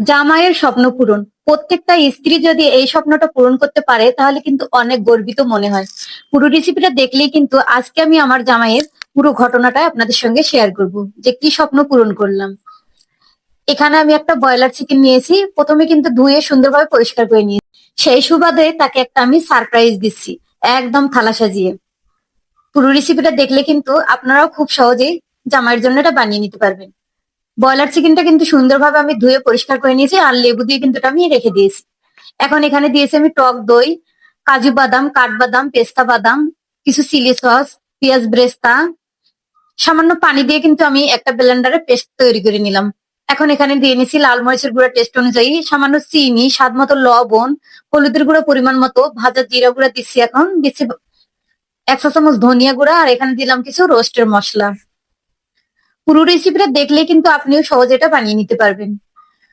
জামাইয়ের স্বপ্ন পূরণ। প্রত্যেকটা স্ত্রী যদি এই স্বপ্নটা পূরণ করতে পারে, তাহলে কিন্তু অনেক গর্বিত মনে হয়। পুরো রেসিপিটা দেখলেই কিন্তু আজকে আমি আমার জামাইয়ের পুরো ঘটনাটা আপনাদের সঙ্গে শেয়ার করব, যে কি স্বপ্ন পূরণ করলাম। এখানে আমি একটা ব্রয়লার চিকেন নিয়েছি, প্রথমে কিন্তু ধুয়ে সুন্দরভাবে পরিষ্কার করে নিয়েছি। সেই সুবাদে তাকে একটা আমি সারপ্রাইজ দিচ্ছি, একদম থালা সাজিয়ে। পুরো রেসিপিটা দেখলে কিন্তু আপনারাও খুব সহজেই জামাইয়ের জন্য এটা বানিয়ে নিতে পারবেন। ব্রয়লার চিকেনটা কিন্তু সুন্দরভাবে আমি ধুয়ে পরিষ্কার করে নিয়েছি, আর লেবু দিয়ে কিন্তু আমি রেখে দিয়েছি। এখন এখানে দিয়েছি আমি টক দই, কাজু বাদাম, কাঠবাদাম, পেস্তা বাদাম, কিছু চিলি সস, পেঁয়াজ ব্রেস্তা। সামান্য পানি দিয়ে কিন্তু আমি একটা ব্লেন্ডারে পেস্ট তৈরি করে নিলাম। এখন এখানে দিয়ে নিছি লাল মরিচের গুঁড়া টেস্ট অনুযায়ী সামান্য চিনি, স্বাদ মতো লবণ, হলুদের গুঁড়া পরিমাণ মতো, ভাজা জিরা গুঁড়া দিচ্ছি এখন, দিচ্ছি একশো চামচ ধনিয়া গুঁড়া, আর এখানে দিলাম কিছু রোস্টের মশলা। পুরো রেসিপিটা দেখলে কিন্তু আপনিও সহজে এটা বানিয়ে নিতে পারবেন।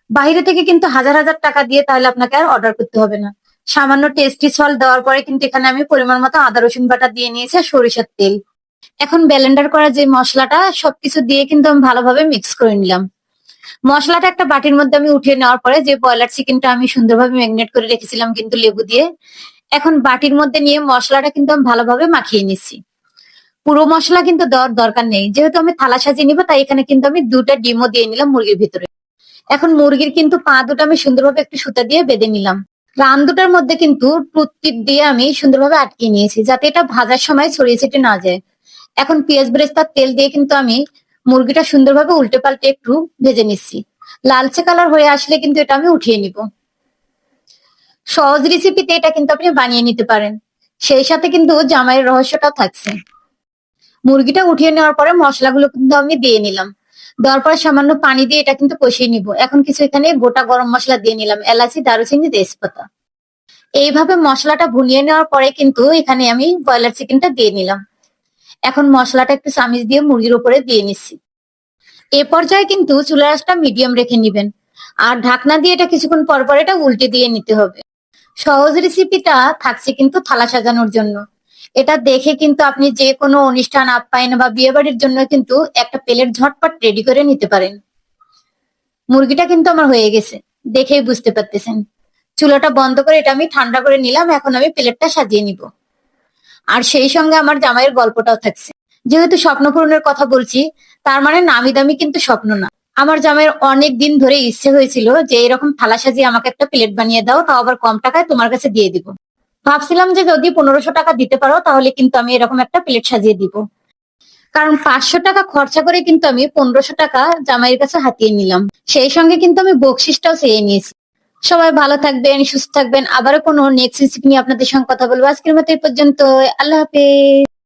বাইরে থেকে কিন্তু হাজার হাজার টাকা দিয়ে তাহলে আপনাকে আর অর্ডার করতে হবে না। সামান্য টেস্টি সল দেওয়ার পরে কিন্তু এখানে আমি পরিমাণ মতো আদা, রসুন বাটা দিয়ে নিয়েছি আর সরিষার তেল। এখন ব্লেন্ডার করা যে মশলাটা, সবকিছু দিয়ে কিন্তু আমি ভালোভাবে মিক্স করে নিলাম। মশলাটা একটা বাটির মধ্যে আমি উঠিয়ে নেওয়ার পরে যে ব্রয়লার চিকেনটা আমি সুন্দরভাবে ম্যাগনেট করে রেখেছিলাম কিন্তু লেবু দিয়ে, এখন বাটির মধ্যে নিয়ে মশলাটা কিন্তু আমি ভালোভাবে মাখিয়ে নিচ্ছি। পুরো মশলা কিন্তু দেওয়ার দরকার নেই। যেহেতু আমি থালা সাজিয়ে নিবো, তাই এখানে কিন্তু আমি দুটা ডিমও দিয়ে নিলাম মুরগির ভিতরে। এখন মুরগির কিন্তু পা দুটো আমি সুন্দরভাবে একটু সুতা দিয়ে বেঁধে নিলাম। রান দুটার মধ্যে কিন্তু টুথপিক দিয়ে আমি সুন্দরভাবে আটকে নিয়েছি, যাতে এটা ভাজার সময় ছড়িয়ে ছিটে না যায়। এখন পেঁয়াজ বেরেস্তার তেল দিয়ে কিন্তু আমি মুরগিটা সুন্দরভাবে উল্টে পাল্টে একটু ভেজে নিচ্ছি। লালচে কালার হয়ে আসলে কিন্তু এটা আমি উঠিয়ে নিব। সহজ রেসিপিতে এটা কিন্তু আপনি বানিয়ে নিতে পারেন। সেই সাথে কিন্তু জামাইয়ের রহস্যটাও থাকছে। মুরগিটা উঠিয়ে নেওয়ার পরে মশলাগুলো কিন্তু আমি দিয়ে নিলাম। দেওয়ার পরে সামান্য পানি দিয়ে এটা কিন্তু কষিয়ে নিব। এখন কিছু এখানে গোটা গরম মশলা দিয়ে নিলাম, এলাচি, দারুচিনি, তেজপাতা। এইভাবে মশলাটা ভুনিয়ে নেওয়ার পরে কিন্তু এখানে আমি ব্রয়লার চিকেনটা দিয়ে নিলাম। এখন মশলাটা একটু চামিচ দিয়ে মুরগির উপরে দিয়ে নিচ্ছি। এ পর্যায়ে কিন্তু চুলার আঁচটা মিডিয়াম রেখে নিবেন। আর ঢাকনা দিয়ে এটা কিছুক্ষণ পর পর এটা উল্টে দিয়ে নিতে হবে। সহজ রেসিপিটা থাকছে কিন্তু থালা সাজানোর জন্য। এটা দেখে কিন্তু আপনি যে কোনো অনুষ্ঠান আপ্যায়ন বা বিয়ে বাড়ির জন্য কিন্তু একটা প্লেট ঝটপট রেডি করে নিতে পারেন। মুরগিটা কিন্তু আমার হয়ে গেছে, দেখেই বুঝতে পারতেছেন। চুলাটা বন্ধ করে এটা আমি ঠান্ডা করে নিলাম, এখন আমি প্লেটটা সাজিয়ে নিব। আর সেই সঙ্গে আমার জামাইয়ের গল্পটাও থাকছে। যেহেতু স্বপ্ন পূরণের কথা বলছি, তার মানে নামি দামি কিন্তু স্বপ্ন না। আমার জামাইয়ের অনেক দিন ধরে ইচ্ছে হয়েছিল যে এরকম থালা সাজিয়ে আমাকে একটা প্লেট বানিয়ে দাও, তাও আবার কম টাকায় তোমার কাছে দিয়ে দিব। ভাবছিলাম যে যদি পনেরোশো টাকা দিতে পারো, তাহলে কিন্তু আমি এরকম একটা প্লেট সাজিয়ে দিব। কারণ পাঁচশো টাকা খরচা করে কিন্তু আমি পনেরোশো টাকা জামাইয়ের কাছে হাতিয়ে নিলাম। সেই সঙ্গে কিন্তু আমি বকশিসটাও চেয়ে নিয়েছি। সবাই ভালো থাকবেন, সুস্থ থাকবেন। আবারও কোনো নেক্সট রেসিপি নিয়ে আপনাদের সঙ্গে কথা বলব। আজকের মতো এই পর্যন্ত আল্লাহ হাফেজ।